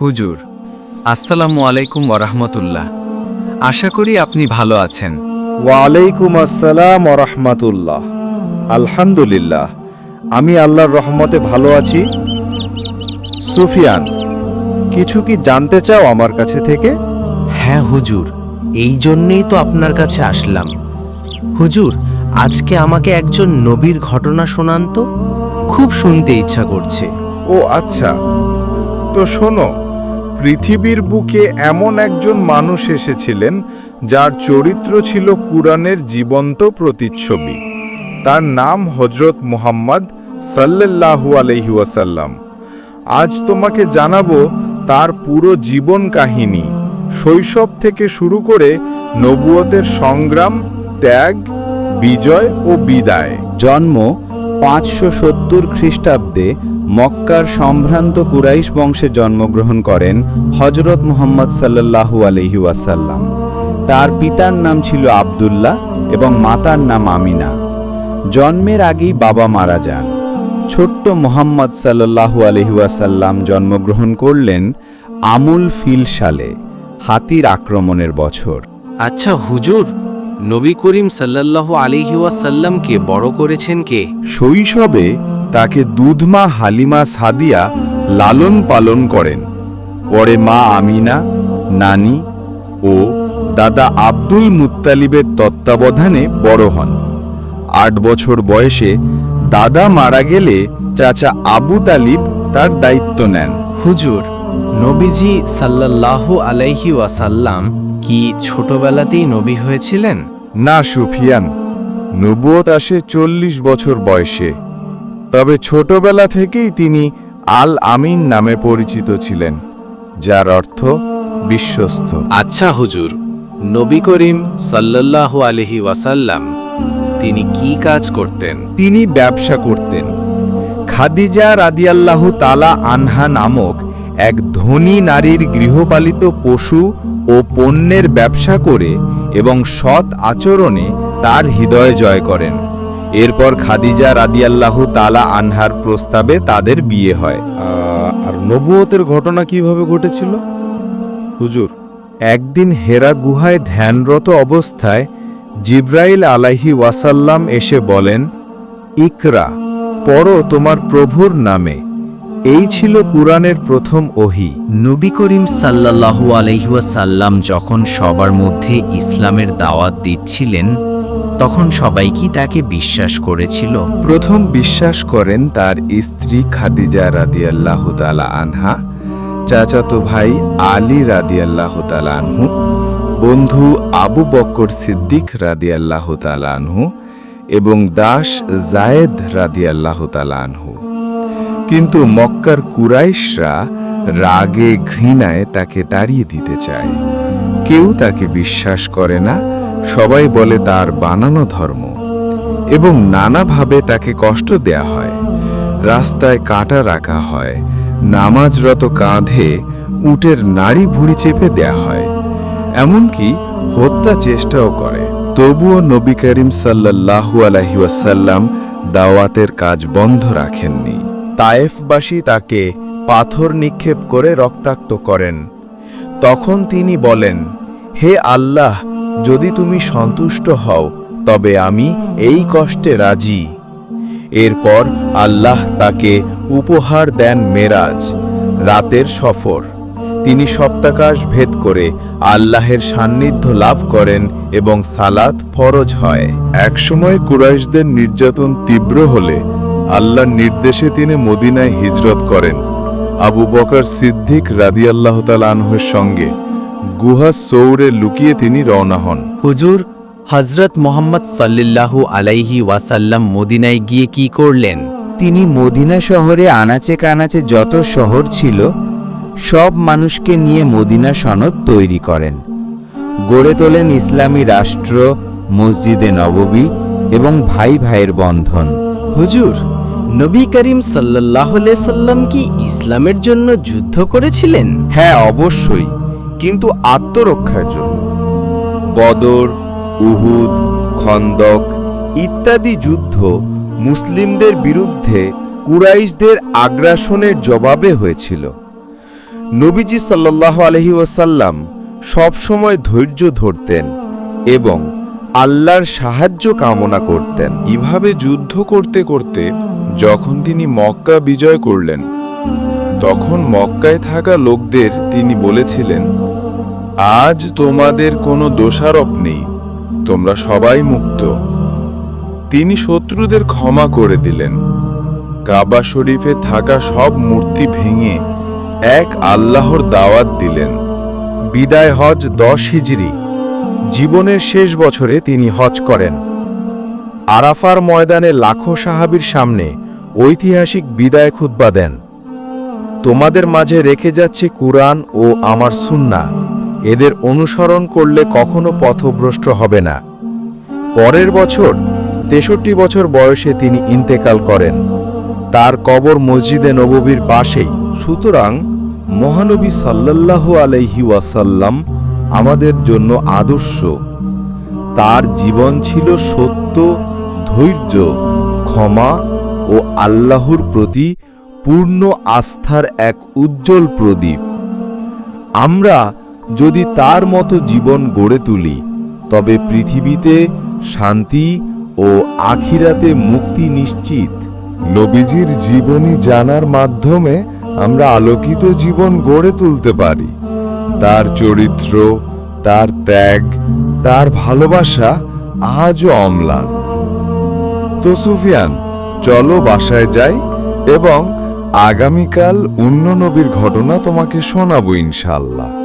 হুজুর আসসালামু আলাইকুম ওরহমতুল্লাহ আশা করি আপনি ভালো আছেন। ওয়ালাইকুম আসসালাম রহমাতুল্লাহ আলহামদুলিল্লাহ আমি আল্লাহর রহমতে ভালো আছি। সুফিয়ান কিছু কি জানতে চাও আমার কাছে থেকে? হ্যাঁ হুজুর এই জন্যেই তো আপনার কাছে আসলাম। হুজুর আজকে আমাকে একজন নবীর ঘটনা শোনান তো? খুব শুনতে ইচ্ছা করছে। ও আচ্ছা তো শোনো পৃথিবীর বুকে এমন একজন মানুষ এসেছিলেন, যার চরিত্র ছিল কুরআনের জীবন্ত প্রতিচ্ছবি। তার নাম হজরত মুহাম্মদ সাল্লাল্লাহু আলাইহি ওয়াসাল্লাম। আজ তোমাকে জানাব তার পুরো জীবন কাহিনী। শৈশব থেকে শুরু করে নবুয়তের সংগ্রাম, ত্যাগ, বিজয় ও বিদায়। জন্ম পাঁচশো সত্তর খ্রিস্টাব্দে মক্কার সম্ভ্রান্ত কুরাইশ বংশে জন্মগ্রহণ করেন হজরত মোহাম্মদ সাল্লাল্লাহু আলহি ওয়াসাল্লাম। তার পিতার নাম ছিল আবদুল্লাহ এবং মাতার নাম আমিনা। জন্মের আগেই বাবা মারা যান। ছোট্ট মোহাম্মদ সাল্লাল্লাহু আলহি ওয়াসাল্লাম জন্মগ্রহণ করলেন আমুল ফিল সালে হাতির আক্রমণের বছর। আচ্ছা হুজুর নবী করিম সাল্লাল্লাহু আলাইহি ওয়াসাল্লামকে বড় করেছেন কে? শৈশবে তাকে দুধমা হালিমা সাদিয়া লালন পালন করেন। পরে মা আমিনা নানি ও দাদা আব্দুল মুত্তালিবের তত্ত্বাবধানে বড় হন। আট বছর বয়সে দাদা মারা গেলে চাচা আবু তালিব তার দায়িত্ব নেন। হুজুর নবীজি সাল্লাল্লাহু আলাইহি ওয়াসাল্লাম কি ছোটবেলাতেই নবী হয়েছিলেন? না সুফিয়ান। নবুয়ত আসে চল্লিশ বছর বয়সে। তবে ছোটবেলা থেকেই তিনি আল আমিন নামে পরিচিত ছিলেন যার অর্থ বিশ্বস্ত। আচ্ছা হুজুর নবী করিম সাল্লাল্লাহু আলাইহি ওয়াসাল্লাম তিনি কি কাজ করতেন? তিনি ব্যবসা করতেন। খাদিজা রাদিয়াল্লাহু তালা আনহা নামক এক ধনী নারীর গৃহপালিত পশু ও পণ্যের ব্যবসা করে এবং সৎ আচরণে তার হৃদয় জয় করেন। এরপর খাদিজা রাদিয়াল্লাহু তালা আনহার প্রস্তাবে তাদের বিয়ে হয়। আর নবুয়তের ঘটনা কীভাবে ঘটেছিল? হুজুর একদিন হেরা গুহায় ধ্যানরত অবস্থায় জিব্রাইল আলাইহি ওয়াসাল্লাম এসে বলেন ইকরা পড়ো তোমার প্রভুর নামে। এই ছিল কুরআনের প্রথম ওহি। নবী করিম সাল্লাল্লাহু আলাইহি ওয়াসাল্লাম যখন সবার মধ্যে ইসলামের দাওয়াত দিচ্ছিলেন তখন সবাই কি তাকে বিশ্বাস করেছিল? প্রথম বিশ্বাস করেন তার স্ত্রী খাদিজা রাদিয়াল্লাহু তালা আনহা, চাচাতো ভাই আলী রাদিয়াল্লাহু তালা আনহু, বন্ধু আবু বক্কর সিদ্দিক রাদিয়াল্লাহু তালা আনহু এবং দাস জায়েদ রাদিয়াল্লাহু তালা আনহু। কিন্তু মক্কার কুরাইশরা রাগে ঘৃণায় তাকে তাড়িয়ে দিতে চায়। কেউ তাকে বিশ্বাস করে না সবাই বলে তার বানানো ধর্ম এবং নানাভাবে তাকে কষ্ট দেয়া হয়। রাস্তায় কাঁটা রাখা হয়, নামাজরত কাঁধে উটের নাড়ি ভুঁড়ি চেপে দেয়া হয়, এমনকি হত্যা চেষ্টাও করে। তবুও নবী করিম সাল্লাল্লাহু আলাইহি ওয়াসাল্লাম দাওয়াতের কাজ বন্ধ রাখেননি। তায়েফবাসী তাকে পাথর নিক্ষেপ করে রক্তাক্ত করেন। তখন তিনি বলেন, হে আল্লাহ যদি তুমি সন্তুষ্ট হও, তবে আমি এই কষ্টে রাজি। এরপর আল্লাহ তাকে উপহার দেন মেরাজ, রাতের সফর। তিনি সপ্তাকাশ ভেদ করে আল্লাহের সান্নিধ্য লাভ করেন এবং সালাত ফরজ হয়। একসময় কুরাইশদের নির্যাতন তীব্র হলে আল্লাহর নির্দেশে তিনি মদিনায় হিজরত করেন। আবু বকর সিদ্দিক রাদিয়াল্লাহ আনহুর সঙ্গে গুহা সৌরে লুকিয়ে তিনি রওনা হন। হুজুর হজরত মোহাম্মদ সাল্লাল্লাহু আলাইহি ওয়াসাল্লাম মদিনায় গিয়ে কি করলেন? তিনি মদিনা শহরে আনাচে কানাচে যত শহর ছিল সব মানুষকে নিয়ে মদিনা সনদ তৈরি করেন। গড়ে তোলেন ইসলামী রাষ্ট্র মসজিদে নববী এবং ভাই ভাইয়ের বন্ধন। হুজুর নবী করিম সাল্লাল্লাহু আলাইহি সাল্লাম কি ইসলামের জন্য যুদ্ধ করেছিলেন? হ্যাঁ অবশ্যই। কিন্তু আত্মরক্ষার জন্য। বদর, উহুদ, খন্দক ইত্যাদি যুদ্ধ মুসলিমদের বিরুদ্ধে কুরাইশদের আগ্রাসনের জবাবে হয়েছিল। নবীজি সাল্লাহ আলহি ওয়াসাল্লাম সবসময় ধৈর্য ধরতেন এবং আল্লাহর সাহায্য কামনা করতেন। এভাবে যুদ্ধ করতে করতে যখন তিনি মক্কা বিজয় করলেন, তখন মক্কায় থাকা লোকদের তিনি বলেছিলেন আজ তোমাদের কোনো দোষারোপ নেই, তোমরা সবাই মুক্ত। তিনি শত্রুদের ক্ষমা করে দিলেন। কাবা শরীফে থাকা সব মূর্তি ভেঙে এক আল্লাহর দাওয়াত দিলেন। বিদায় হজ দশ হিজরি জীবনের শেষ বছরে তিনি হজ করেন। আরাফার ময়দানে লাখো সাহাবীর সামনে ঐতিহাসিক বিদায় খুতবা দেন। তোমাদের মাঝে রেখে যাচ্ছে কুরআন ও আমার সুন্না এদের অনুসরণ করলে কখনো পথভ্রষ্ট হবে না। পরের বছর, তেষট্টি বছর বয়সে তিনি ইন্তেকাল করেন। তার কবর মসজিদে নববীর পাশেই। সুতরাং, মহানবী সাল্লাল্লাহু আলাইহি ওয়াসাল্লাম আমাদের জন্য আদর্শ। তার জীবন ছিল সত্য, ধৈর্য, ক্ষমা ও আল্লাহর প্রতি পূর্ণ আস্থার এক উজ্জ্বল প্রদীপ। আমরা যদি তার মতো জীবন গড়ে তুলি, তবে পৃথিবীতে শান্তি ও আখিরাতে মুক্তি নিশ্চিত। নবীজির জীবনী জানার মাধ্যমে আমরা আলোকিত জীবন গড়ে তুলতে পারি। তার চরিত্র, তার ত্যাগ, তার ভালোবাসা আজও অম্লান। তো সুফিয়ান, চলো বাসায় যাই এবং আগামীকাল অন্য নবীর ঘটনা তোমাকে শোনাবো ইনশাল্লাহ